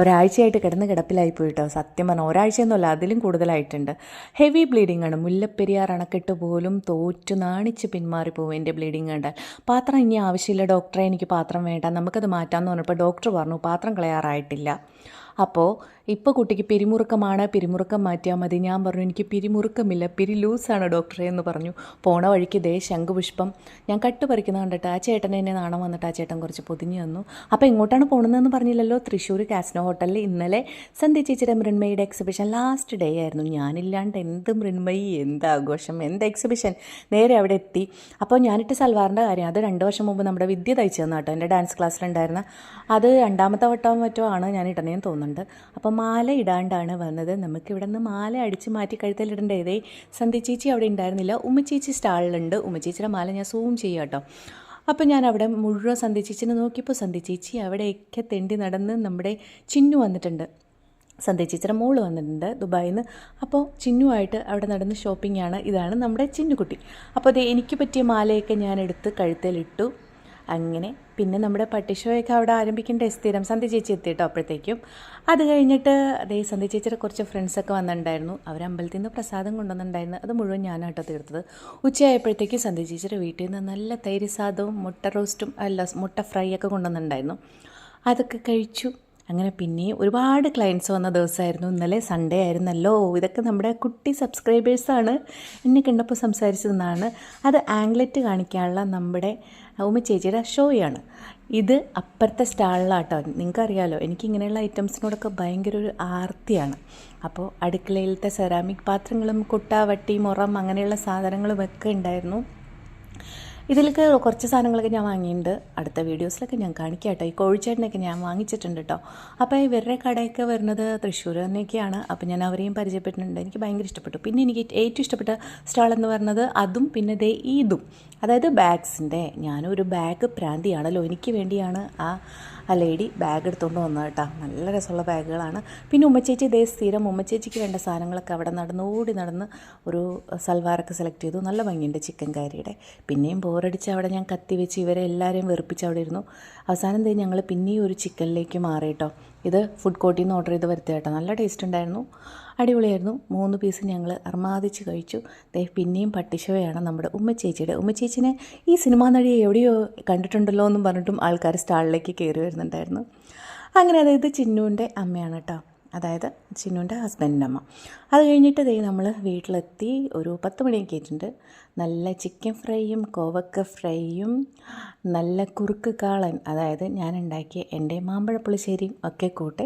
ഒരാഴ്ചയായിട്ട് കിടന്ന് കിടപ്പിലായി പോയിട്ടോ. സത്യം പറഞ്ഞാൽ ഒരാഴ്ചയൊന്നുമല്ല അതിലും കൂടുതലായിട്ടുണ്ട്. ഹെവി ബ്ലീഡിംഗ് ആണ്. മുല്ലപ്പെരിയാർ അണക്കെട്ട് പോലും തോറ്റു നാണിച്ച് പിന്മാറിപ്പോവും എന്റെ ബ്ലീഡിംഗ് കണ്ടാൽ പാത്രം ഇനി ആവശ്യമില്ല ഡോക്ടറെ എനിക്ക് പാത്രം വേണ്ട നമുക്കത് മാറ്റാമെന്ന് പറഞ്ഞപ്പോൾ ഡോക്ടർ പറഞ്ഞു പാത്രം കളയാറായിട്ടില്ല. അപ്പോൾ ഇപ്പോൾ കുട്ടിക്ക് പിരിമുറുക്കമാണ് പിരിമുറുക്കം മാറ്റിയാൽ മതി. ഞാൻ പറഞ്ഞു എനിക്ക് പിരിമുറുക്കമില്ല പിരി ലൂസാണ് ഡോക്ടറെ എന്ന് പറഞ്ഞു. പോണ വഴിക്ക് ദേ ശംഖുപുഷ്പം. ഞാൻ കട്ട് പറിക്കുന്ന കണ്ടിട്ട് ആ ചേട്ടൻ എന്നെ നാണം വന്നിട്ട് ആ ചേട്ടൻ കുറച്ച് പൊതിഞ്ഞു തന്നു. അപ്പോൾ എങ്ങോട്ടാണ് പോകണമെന്ന് പറഞ്ഞില്ലല്ലോ? തൃശ്ശൂർ കാസ്നോ ഹോട്ടലിൽ ഇന്നലെ സന്ധ്യ ചേച്ചിയുടെ മൃണ്മയുടെ എക്സിബിഷൻ ലാസ്റ്റ് ഡേ ആയിരുന്നു. ഞാനില്ലാണ്ട് എന്ത് മൃണ്മയി എന്ത് ആഘോഷം എന്ത് എക്സിബിഷൻ നേരെ അവിടെ എത്തി. അപ്പോൾ ഞാനിട്ട് സൽവാറിന്റെ കാര്യം അത് രണ്ട് വർഷം മുമ്പ് നമ്മുടെ വിദ്യ തയ്ച്ചു തന്നു കേട്ടോ എന്റെ ഡാൻസ് ക്ലാസ്സിലുണ്ടായിരുന്ന അത് രണ്ടാമത്തെ വട്ടം മറ്റോ ആണ് ഞാൻ ഇടണേന്ന് തോന്നുന്നുണ്ട് അപ്പോൾ മാല ഇടാണ്ടാണ് വന്നത്. നമുക്ക് ഇവിടെ നിന്ന് മാല അടിച്ച് മാറ്റി കഴുത്തലിടേണ്ട ഇതേ സന്ധ്യ ചേച്ചി അവിടെ ഉണ്ടായിരുന്നില്ല. ഉമ്മച്ചേച്ചി സ്റ്റാളിലുണ്ട്. ഉമ്മച്ചേച്ചിയുടെ മാല ഞാൻ സൂം ചെയ്യാം കേട്ടോ. അപ്പോൾ ഞാൻ അവിടെ മുഴുവൻ സന്ധ്യ ചേച്ചിനെ നോക്കിയപ്പോൾ സന്ധ്യ ചേച്ചി അവിടെയൊക്കെ തെണ്ടി നടന്ന് നമ്മുടെ ചിന്നു വന്നിട്ടുണ്ട്. സന്ധ്യ ചേച്ചിയുടെ മോൾ വന്നിട്ടുണ്ട് ദുബായിൽ നിന്ന് അപ്പോൾ ചിന്നുമായിട്ട് അവിടെ നടന്ന് ഷോപ്പിംഗ് ആണ്. ഇതാണ് നമ്മുടെ ചിന്നുകുട്ടി. അപ്പോൾ അത് എനിക്ക് പറ്റിയ മാലയൊക്കെ ഞാൻ എടുത്ത് കഴുത്തേലിട്ടു. അങ്ങനെ പിന്നെ നമ്മുടെ പട്ടിഷോയൊക്കെ അവിടെ ആരംഭിക്കേണ്ട സ്ഥിരം സന്ധ്യ ചേച്ചി എത്തിയിട്ടോ അപ്പോഴത്തേക്കും. അത് കഴിഞ്ഞിട്ട് അതേ സന്ധ്യ ചേച്ചിയുടെ കുറച്ച് ഫ്രണ്ട്സൊക്കെ വന്നിട്ടുണ്ടായിരുന്നു. അവർ അമ്പലത്തിൽ നിന്ന് പ്രസാദം കൊണ്ടുവന്നിട്ടുണ്ടായിരുന്നു. അത് മുഴുവൻ ഞാനാട്ടോ തീർത്തത്. ഉച്ചയായപ്പോഴത്തേക്കും സന്ധ്യ ചേച്ചിയുടെ വീട്ടിൽ നിന്ന് നല്ല തൈര് സാദവും മുട്ട റോസ്റ്റും അല്ല മുട്ട ഫ്രൈ ഒക്കെ കൊണ്ടുവന്നിട്ടുണ്ടായിരുന്നു. അതൊക്കെ കഴിച്ചു. അങ്ങനെ പിന്നെ ഒരുപാട് ക്ലയൻസ് വന്ന ദിവസമായിരുന്നു ഇന്നലെ സൺഡേ ആയിരുന്നല്ലോ. ഇതൊക്കെ നമ്മുടെ കുട്ടി സബ്സ്ക്രൈബേഴ്സാണ് എന്നെ കണ്ടപ്പോൾ സംസാരിച്ചതെന്നാണ്. അത് ആംഗ്ലറ്റ് കാണിക്കാനുള്ള നമ്മുടെ ഉമ്മ ചേച്ചിയുടെ ഷോയാണ് ഇത് അപ്പുറത്തെ സ്റ്റാളിലാട്ടോ നിങ്ങൾക്കറിയാലോ എനിക്കിങ്ങനെയുള്ള ഐറ്റംസിനോടൊക്കെ ഭയങ്കര ഒരു ആർത്തിയാണ്. അപ്പോൾ അടുക്കളയിലത്തെ സെറാമിക് പാത്രങ്ങളും കുട്ട വട്ടി മുറം അങ്ങനെയുള്ള സാധനങ്ങളും ഒക്കെ ഉണ്ടായിരുന്നു. ഇതിലൊക്കെ കുറച്ച് സാധനങ്ങളൊക്കെ ഞാൻ വാങ്ങിയിട്ടുണ്ട്. അടുത്ത വീഡിയോസിലൊക്കെ ഞാൻ കാണിക്കാം കേട്ടോ. ഈ കോഴിച്ചേട്ടനൊക്കെ ഞാൻ വാങ്ങിച്ചിട്ടുണ്ട് കേട്ടോ. അപ്പോൾ ഇവരുടെ കടയൊക്കെ വരുന്നത് തൃശ്ശൂർ തന്നെയൊക്കെയാണ്. അപ്പോൾ ഞാൻ അവരെയും പരിചയപ്പെട്ടിട്ടുണ്ട്. എനിക്ക് ഭയങ്കര ഇഷ്ടപ്പെട്ടു. പിന്നെ എനിക്ക് ഏറ്റവും ഇഷ്ടപ്പെട്ട സ്റ്റാൾ എന്ന് പറഞ്ഞത് അതും പിന്നെ ദേ ഇതും. അതായത് ബാഗ്സിന്റെ. ഞാനൊരു ബാഗ് പ്രാന്തിയാണല്ലോ. എനിക്ക് വേണ്ടിയാണ് ആ ആ ലേഡി ബാഗ് എടുത്തുകൊണ്ട് വന്നത് കേട്ടോ. നല്ല രസമുള്ള ബാഗുകളാണ്. പിന്നെ ഉമ്മച്ചേച്ചി ഇതേ സ്ഥിരം ഉമ്മച്ചേച്ചിക്ക് വേണ്ട സാധനങ്ങളൊക്കെ അവിടെ നടന്ന് ഓടി നടന്ന് ഒരു സൽവാറൊക്കെ സെലക്ട് ചെയ്തു. നല്ല ഭംഗിയുണ്ട് ചിക്കൻ കാരിയുടെ പിന്നെയും ബോറടിച്ച് അവിടെ ഞാൻ കത്തി വെച്ച് ഇവരെ എല്ലാവരെയും വെറുപ്പിച്ച് അവിടെ ഇരുന്നു. അവസാനം തന്നെ ഞങ്ങൾ പിന്നെയും ഒരു ചിക്കനിലേക്ക് മാറി കേട്ടോ. ഇത് ഫുഡ് കോർട്ടിൽ നിന്ന് ഓർഡർ ചെയ്ത് വരുത്തിയ കേട്ടോ. നല്ല ടേസ്റ്റ് ഉണ്ടായിരുന്നു. അടിപൊളിയായിരുന്നു. മൂന്ന് പീസ് ഞങ്ങൾ അർമാദിച്ച് കഴിച്ചു. ദേ പിന്നെയും പട്ടിശോയാണ് നമ്മുടെ ഉമ്മച്ചേച്ചിയുടെ. ഉമ്മച്ചേച്ചിനെ ഈ സിനിമാ നടിയെ എവിടെയോ കണ്ടിട്ടുണ്ടല്ലോ എന്നും പറഞ്ഞിട്ടും ആൾക്കാർ സ്റ്റാളിലേക്ക് കയറി വരുന്നുണ്ടായിരുന്നു. അങ്ങനെ അതായത് ചിന്നുവിന്റെ അമ്മയാണ് കേട്ടോ. അതായത് ചിന്നുവിന്റെ ഹസ്ബൻഡിന്റെ അമ്മ. അത് കഴിഞ്ഞിട്ട് ദേ നമ്മൾ വീട്ടിലെത്തി ഒരു പത്ത് മണിയൊക്കെ ആയിട്ടുണ്ട്. നല്ല ചിക്കൻ ഫ്രൈയും കോവക്ക ഫ്രൈയും നല്ല കുറുക്ക് കാളൻ അതായത് ഞാൻ ഉണ്ടാക്കിയ എന്റെ മാമ്പഴ പുളിശ്ശേരിയും ഒക്കെ കൂട്ടെ